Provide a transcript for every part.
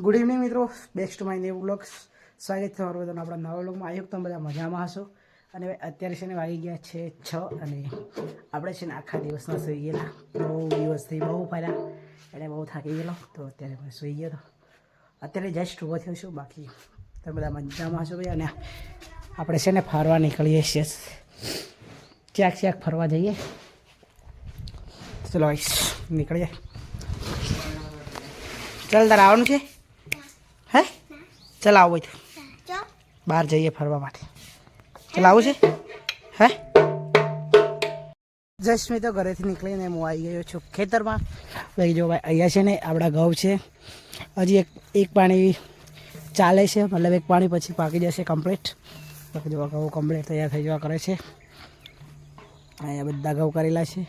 Good evening મિત્રો. Best my new blogs સ્વાગત છે મારું બધાનું આપણા નવા બ્લોગમાં આયુક તમે બધા મજામાં હશો. અને અત્યારે છે ને વાગી ગયા છે છ અને આપણે છે ને આખા દિવસના સૂઈ ગયેલા. બહુ દિવસથી બહુ ફર્યા એટલે બહુ થાકી ગયેલો. તો અત્યારે મેં સૂઈ ગયો અત્યારે જસ્ટ ઊભો થયો છું. બાકી તમે બધા મજામાં હશો ભાઈ? અને આપણે છે ને ફરવા નીકળીએ છીએ. ક્યાંક ક્યાંક ફરવા જઈએ. ચલો નીકળીએ. ચાલ તારા આવવાનું છે? ચાલ આવો તો બહાર જઈએ ફરવા માટે. ચાલ આવું છે? હે? જશ્મી તો ઘરેથી નીકળીને હું આવી ગયો છું ખેતરમાં. ભાઈ જો ભાઈ અહીંયા છે ને આપણા ઘઉં છે. હજી એક એક પાણી ચાલે છે મતલબ એક પાણી પછી પાકી જશે કમ્પ્લીટ બાકી જોવા ઘઉં કમ્પ્લીટ તૈયાર થઈ જવા કરે છે. અહીંયા બધા ઘઉં કરેલા છે.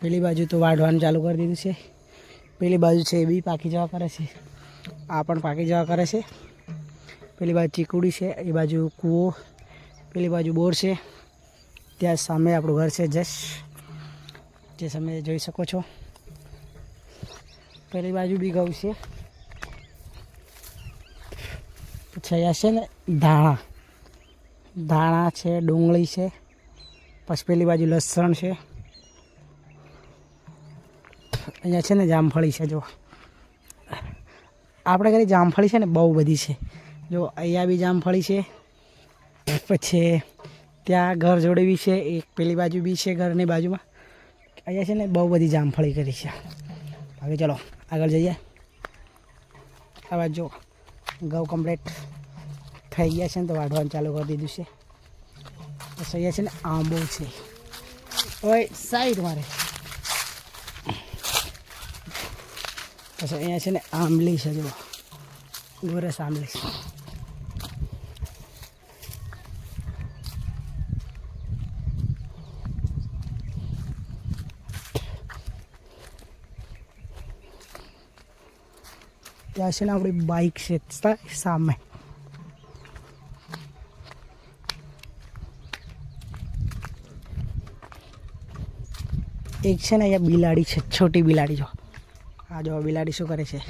પેલી બાજુ તો વાઢવાનું ચાલુ કરી દીધું છે. પેલી બાજુ છે એ બી પાકી જવા કરે છે. આ પણ પાકી જવા કરે છે. પેલી બાજુ ચીકુડી છે, એ બાજુ કૂવો, પેલી બાજુ બોર છે. ત્યાં સામે આપણું ઘર છે જસ્ટ જે તમે જોઈ શકો છો. પેલી બાજુ બી ઘઉં છે. પછી અહીંયા છે ને ધાણા. ધાણા છે, ડુંગળી છે, પછી પેલી બાજુ લસણ છે. અહીંયા છે ને જામફળી છે જો આપણે ઘરે જામફળી છે ને બહુ બધી છે. જો અહીંયા બી જામફળી છે. પછી ત્યાં ઘર જોડે બી છે, એક પેલી બાજુ બી છે ઘરની બાજુમાં. અહીંયા છે ને બહુ બધી જામફળી કરી છે. હવે ચલો, આગળ જઈએ. હવે જો, ઘઉં કમ્પ્લેટ થઈ ગયા છે ને તો વાઢવાનું ચાલુ કરી દીધું છે. પછી અહીંયા છે ને આંબો છે. ઓય સાઈડ મારે. પછી અહીંયા છે ને આંબલી છે જો ગોરસ આંબલી ત્યાં છે ને આપણી બાઇક છે સામે એક છે ને અહીંયા બિલાડી છે, છોટી બિલાડી જો. આ જો બિલાડી શું કરે છે?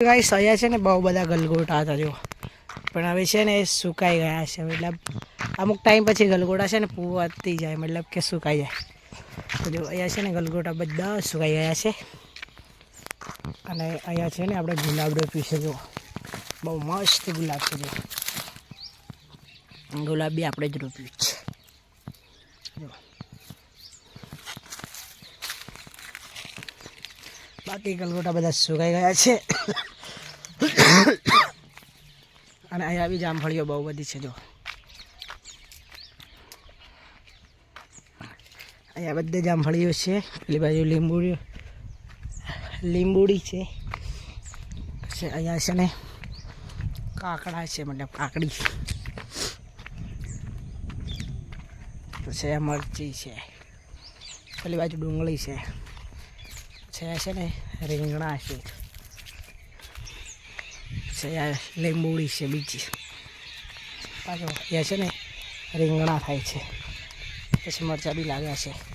ગાઈસ અહીંયા છે ને બહુ બધા ગલગોટા હતા, જો. પણ હવે છે ને એ સુકાઈ ગયા છે, મતલબ અમુક ટાઈમ પછી ગલગોટા છે ને પૂવાતી જાય, મતલબ કે સુકાઈ જાય. જો, અહીંયા છે ને ગલગોટા બધા સુકાઈ ગયા છે. અને અહીંયા છે ને આપણે ગુલાબ રોપ્યું છે, જો. બહુ મસ્ત ગુલાબ છે, જો. ગુલાબ બી આપણે જ રોપ્યું છે. બાકી ગલગોટા બધા સુકાઈ ગયા છે. અને અહીંયા બી જામફળીઓ બહુ બધી છે, જો. અહીંયા બધા જામફળીઓ છે. પેલી બાજુ લીંબુડી લીંબુડી છે. પછી અહીંયા છે ને કાકડા છે, મતલબ કાકડી. પછી મરચી છે. પેલી બાજુ ડુંગળી છે. છે છે ને રીંગણા છે. છે લીંબુડી છે બીજી. પાછો અહીંયા છે ને રીંગણા થાય છે. પછી મરચાં બી લાગ્યા છે.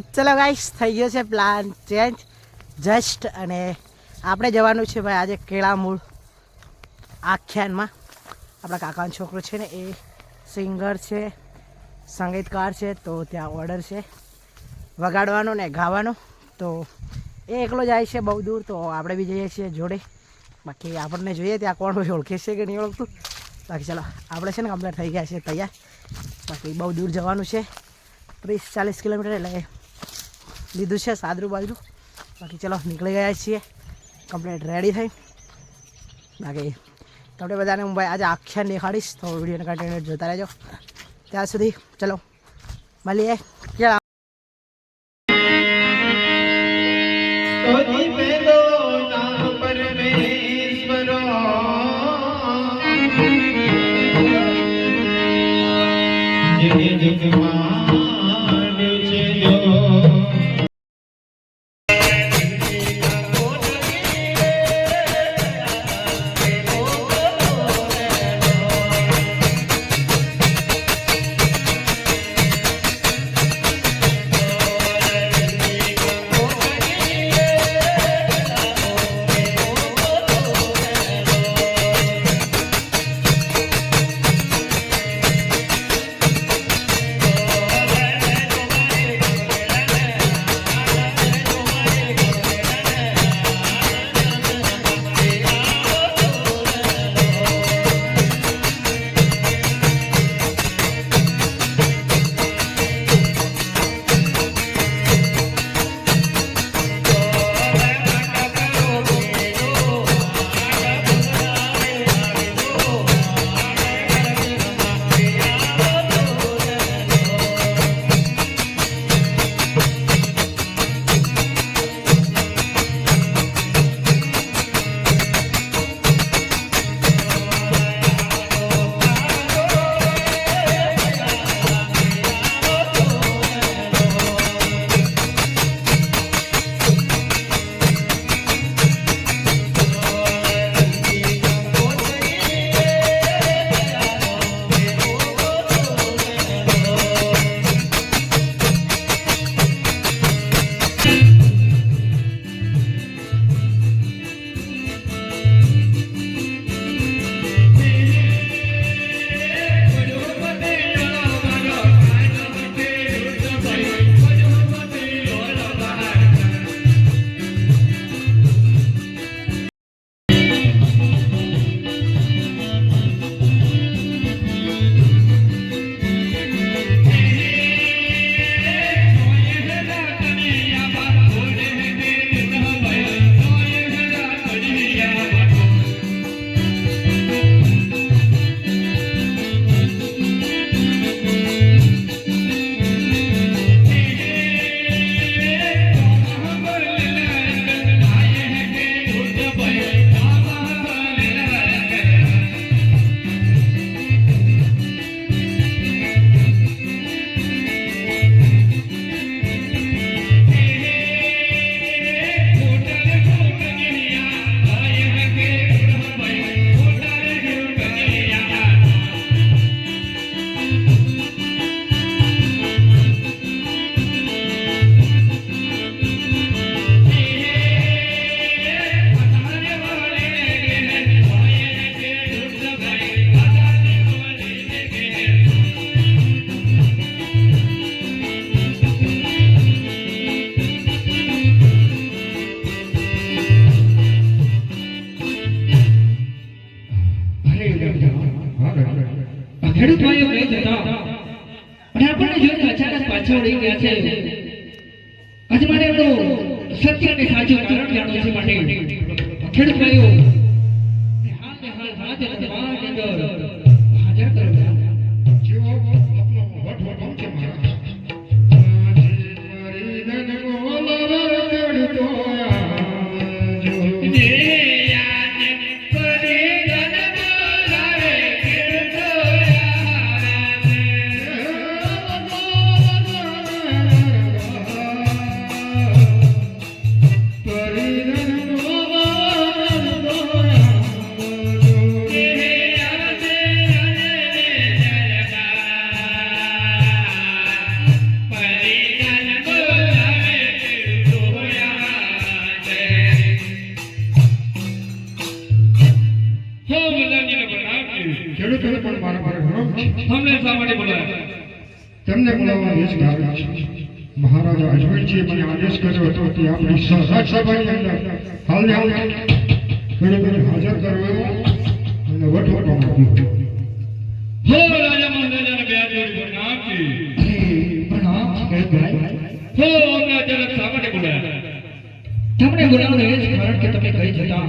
ચલો ગાઈસ થઈ ગયો છે પ્લાન ચેન્જ જસ્ટ અને આપણે જવાનું છે ભાઈ આજે કેળામૂળ આખ્યાનમાં. આપણા કાકાનો છોકરો છે ને, એ સિંગર છે, સંગીતકાર છે, તો ત્યાં ઓર્ડર છે. વગાડવાનો ને ગાવાનો. તો એ એકલો જાય છે બહુ દૂર, તો આપણે બી જઈએ છીએ જોડે. બાકી આપણને જોઈએ ત્યાં કોણ હોય ઓળખે છે કે નહીં ઓળખતું. બાકી ચાલો, આપણે છે ને કમ્પ્લીટ થઈ ગયા છે તૈયાર. બાકી બહુ દૂર જવાનું છે. ત્રીસ ચાલીસ કિલોમીટર એટલે લીધું છે સાદરું બાજરું. બાકી ચલો, નીકળી ગયા છીએ. કમ્પ્લેટ રેડી થઈ. બાકી તમને બધાને હું ભાઈ આજે આખ્યાન દેખાડીશ, તો વિડીયોને કન્ટિન્યુ જોતા રહેજો. ત્યાં સુધી ચલો, મળીએ. ક્યાં પાછળ રહી ગયા છે રાજસભાની અંદર તમને બોલાવવાનું એ જ કારણ કે તમે કહી જતા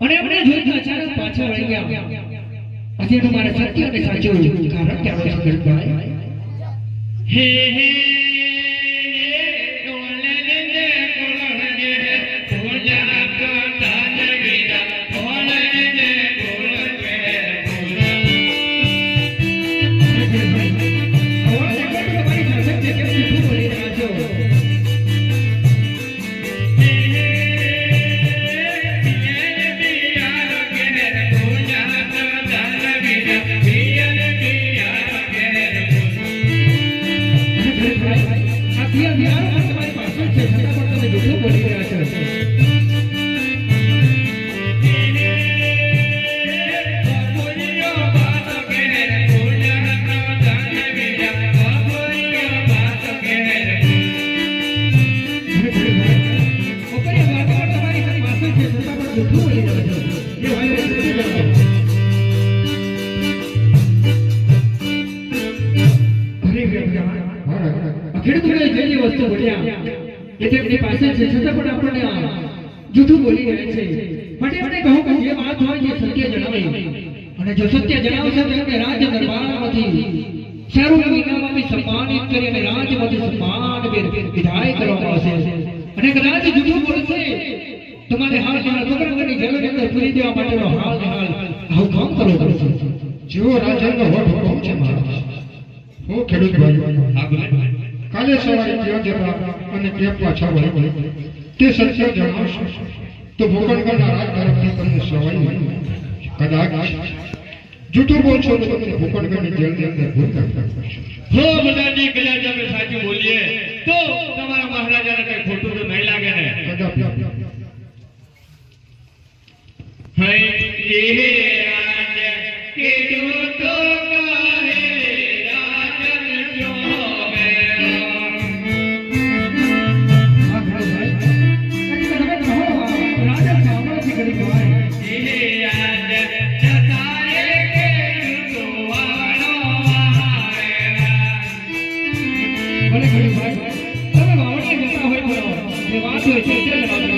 અને આપણે જોઈ અચાનક પાછા વળી ગયા આજે તમારે સત્ય અને સાચું કારણ કે આપણે હે હે એ પાસે છે, છતાં પણ આપણને જૂઠું બોલી રહ્યા છે. માટે આપણે કહું કે જે વાત હોય જે સત્ય જણાવે. અને જો સત્ય જણાવશે તો એમને રાજ દરબારમાંથી સારું એવું સન્માનિત કરી અને રાજમાંથી સન્માન વિધાય કરવામાં આવશે. અને કદાચ જૂઠું બોલશે તમારે હાલ હાલ પકડવાની જેલની અંદર પૂરી દેવા માટેનો હાલ હાલ આવું કામ કરવું પડશે. જેવો રાજાનો વટ વટો છે મારા હું ખેડૂત ભાઈ કાલે સવારે ત્યાં જતા અને ત્યાં પાછા વળે તે સત્ય જણાવશો તો ભૂખંડના રાજ તરફથી તમને સવાઈ કદાચ જૂઠું બોલશો તો તમને ભૂખંડની જેલની અંદર ભૂલ કરશે હો કલ્યાણ અમે સાચું બોલીએ. તો તમારા મહારાજાને કઈ ખોટું તો નહીં લાગે ને? કદાચ હૈ એ રાજ ખેડૂતો કહે ભાઈ તમે વાવણીએ જતા હોય તો વાત હોય છે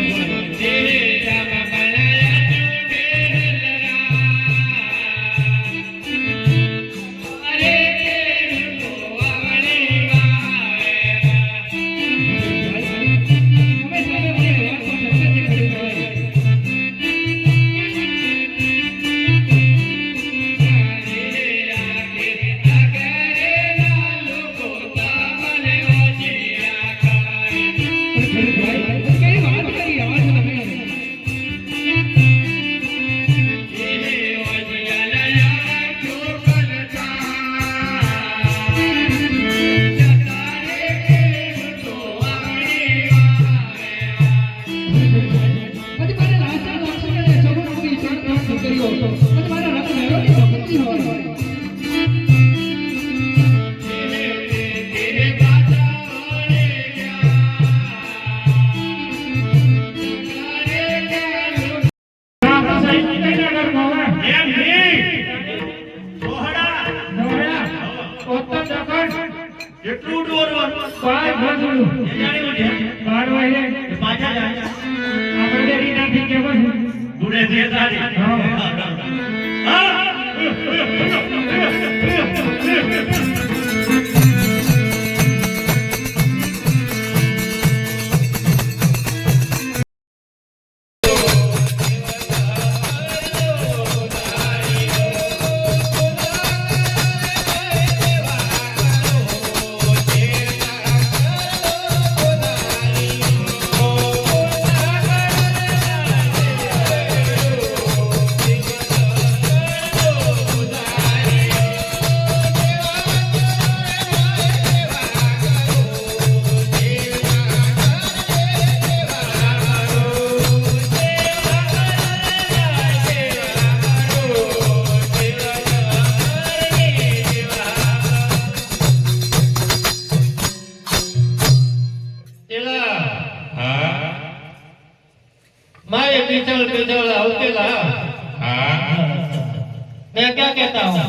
मैं क्या कहता हूँ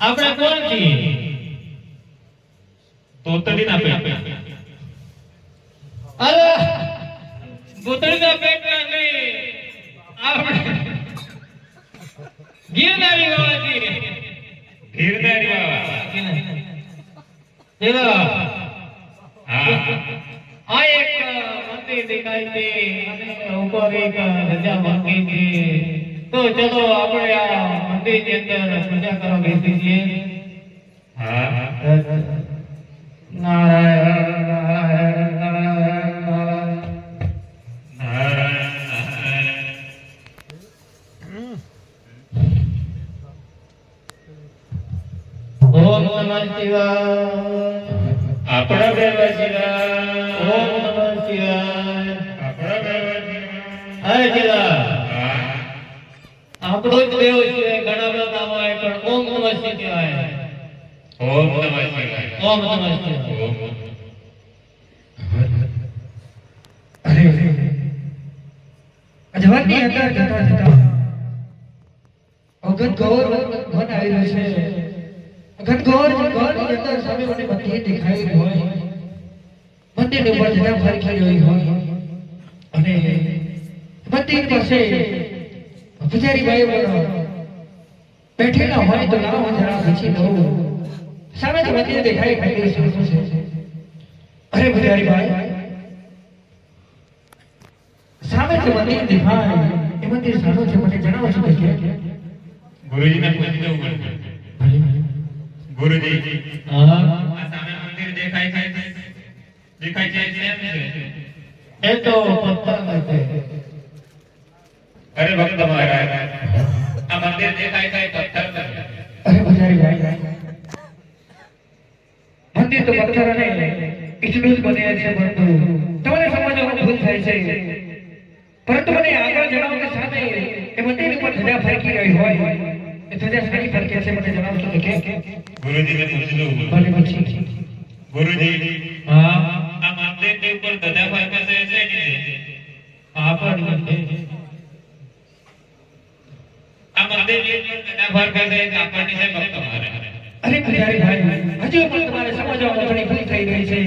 આપણે કોણ છીએ તોતડીના પેટ અરે ભૂતળીના પેટના નહીં આપણે ગિરનારી બાબા છીએ ગીરધારી બાવા ચલો હા આ એક મંદિર દેખાય છે અને ઉપર એક ધજા મંદિર છે તો ચલો આપણે આ મંદિરની અંદર પૂજા કરવા બેસી છીએ. હા નારાયણ. નારાયણ નારાયણ નારાયણ નારાયણ નારાયણ ઓમ નમઃ શિવાય આપણા ઓમ આપણો જ દેવ છે ઘણા બધા હોય પણ ઓમ નમઃ શિવાય. ઓમ નમઃ શિવાય. ઓમ નમઃ શિવાય. અરે અજવાળની અંદર જતા જતા અગત ગૌર મન આવી રહ્યું છે. અગત ગૌરની અંદર સામે મને મંદિર દેખાઈ રહ્યું હોય. મંદિરની ઉપર જતા ફરકી રહી હોય. અને મંદિર પાસે પૂજારી ભાઈ બેઠેલા હોય તો લાવો જરા પછી દઉં સામે જ મંદિર દેખાઈ મંદિર સાચું છે અરે પૂજારી ભાઈ સામે જે મંદિર દેખાય એ મંદિર સારું છે મને જણાવો છો કે ગુરુજીને પૂછી દઉં મને ગુરુજી હા આ સામે મંદિર દેખાય છે દેખાય છે કેમ છે એ તો પથ્થર છે અરે ભક્ત મહારાજ આ મંદિર દેખાય થાય પથ્થર અરે પૂજારી જાય મંદિર તો પથ્થર અને એટલું જ બને છે બંધુ તમને સમજવામાં ભૂલ થાય છે. પરંતુ મને આગળ જણાવો કે સાથે એ મંદિર ઉપર ધજા ફરકી રહી હોય એ ધજા સારી ફરકે છે મને જણાવશો તો કે. ગુરુજીને પૂછી લઉં ભલે પૂછી ગુરુજી હા. આ મંદિરની ઉપર ધજા ફરકે છે? શેની છે આપણ છે આ મંદિરની ઉપર ગદા ફરકે છે કાપડની છે ભક્ત મહારાજ અરે પૂજારી ભાઈ હજુ પણ તમારે સમજવામાં ઘણી ભૂલ થઈ ગઈ છે.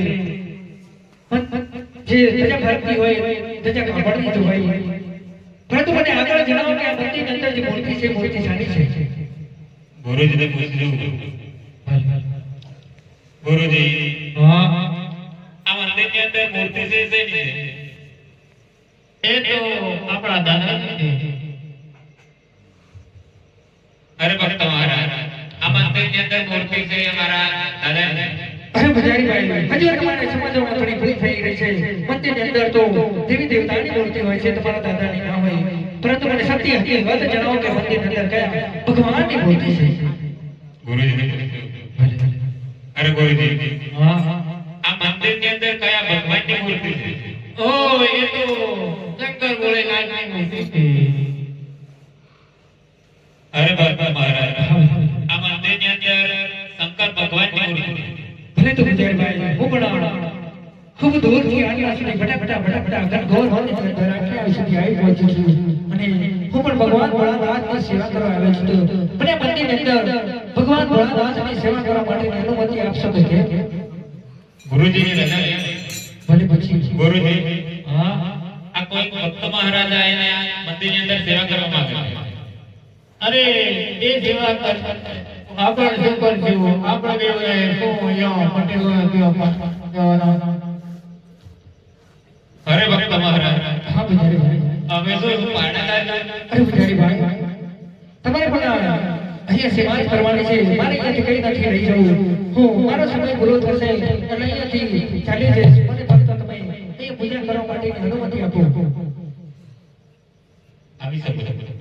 જે ધજા ફરતી હોય ધજા કાપડની જ હોય પરંતુ મને આગળ જણાવો કે આ મંદિરની અંદર જે મૂર્તિ છે મૂર્તિ સારી છે? ગુરુજીને પૂછી દઉં ગુરુજી હા. આ મંદિરની અંદર મૂર્તિ છે એ તો આપણા દાદાની છે અરે ભક્ત મહારાજ આ મંદિરની અંદર મૂર્તિ છે અમારા? દાદાની અરે પૂજારી ભાઈ તમારે સમજવામાં થોડી ભૂલ થઈ ગઈ છે. મંદિરની અંદર તો દેવી દેવતાની મૂર્તિ હોય છે તમારા દાદાની ના હોય. પરંતુ મને સત્ય હકીકત જણાવો કે મંદિરની અંદર કયા ભગવાનની મૂર્તિ છે? ગુરુજીને અરે ગુરુજી હા. આ મંદિરની અંદર કયા ભગવાનની મૂર્તિ છે? ઓ એ તો શંકર ભોલેનાથની મૂર્તિ છે. અરે બાપા મહારાજ આ મંદિરની અંદર શંકર ભગવાનની મૂર્તિ. ભલે તો વિજયભાઈ હું પણ ખૂબ દૂરથી આટલા સુધી બટા બટા બટા બટા અગર ગોર હોવાની અંદર આટલા સુધી આવી પહોંચી છું. અને હું પણ ભગવાન ભોળાનાથની સેવા કરવા આવ્યો છું મને મંદિરની અંદર ભગવાન ભોળાનાથની સેવા કરવા માટે અનુમતિ આપશો તો કે ગુરુજીની રજા ભલે પછી. ગુરુજી હા. આ કોઈ ભક્ત મહારાજા એને મંદિરની અંદર સેવા કરવા માંગે છે? અરે એ સેવા કર. આપણે શું કરશું? આપણે કેવું શું યો પટેલ કયો કહેવાનો અરે ભક્ત મહારાજ. હા પૂજારી ભાઈ. તો પાડાદાર અરે ભાઈ. તમારે પણ અહીંયા સેવા કરવાની છે. મારે અહીંયાથી કઈ નથી રહી જવું. હું મારો સમય પૂરો થશે. અને અહીંયાથી ચાલી જઈશ. મને ભક્ત તમે એ પૂજા કરવા માટે અનુમતિ આપો. આવી શકો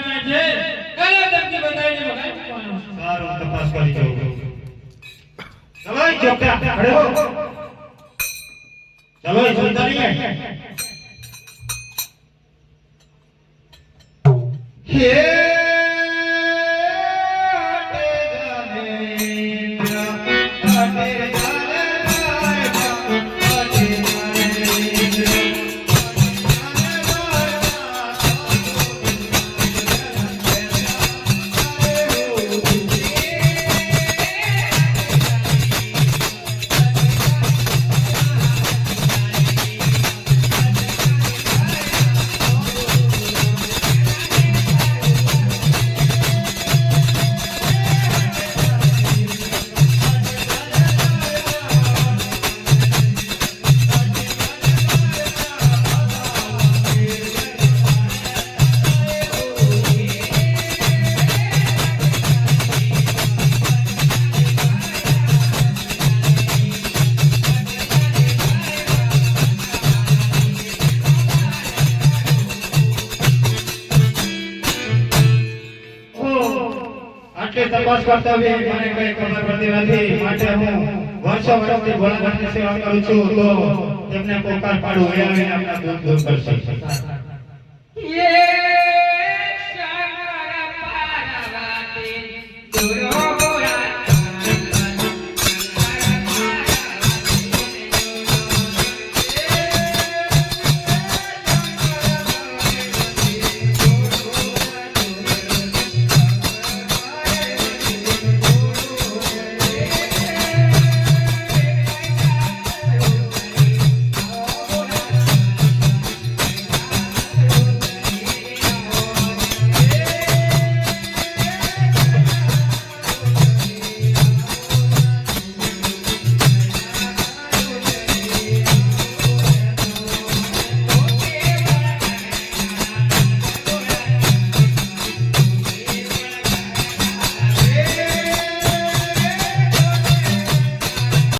બેઠા છે. કલે દર્દી બધાઈને બધાઈ મૂકવાનો તપાસ કરી ચલો એ ચોકટા ખડે હો. ચલો નહીં હે આટલી તપાસ કરતા બી મને કઈ ખબર પડતી નથી. માટે હું વર્ષો વર્ષથી ભોળાનાથની સેવા કરું છું. તો તેમને પોકાર પાડું. એ આપણા દૂર દૂર કરશે.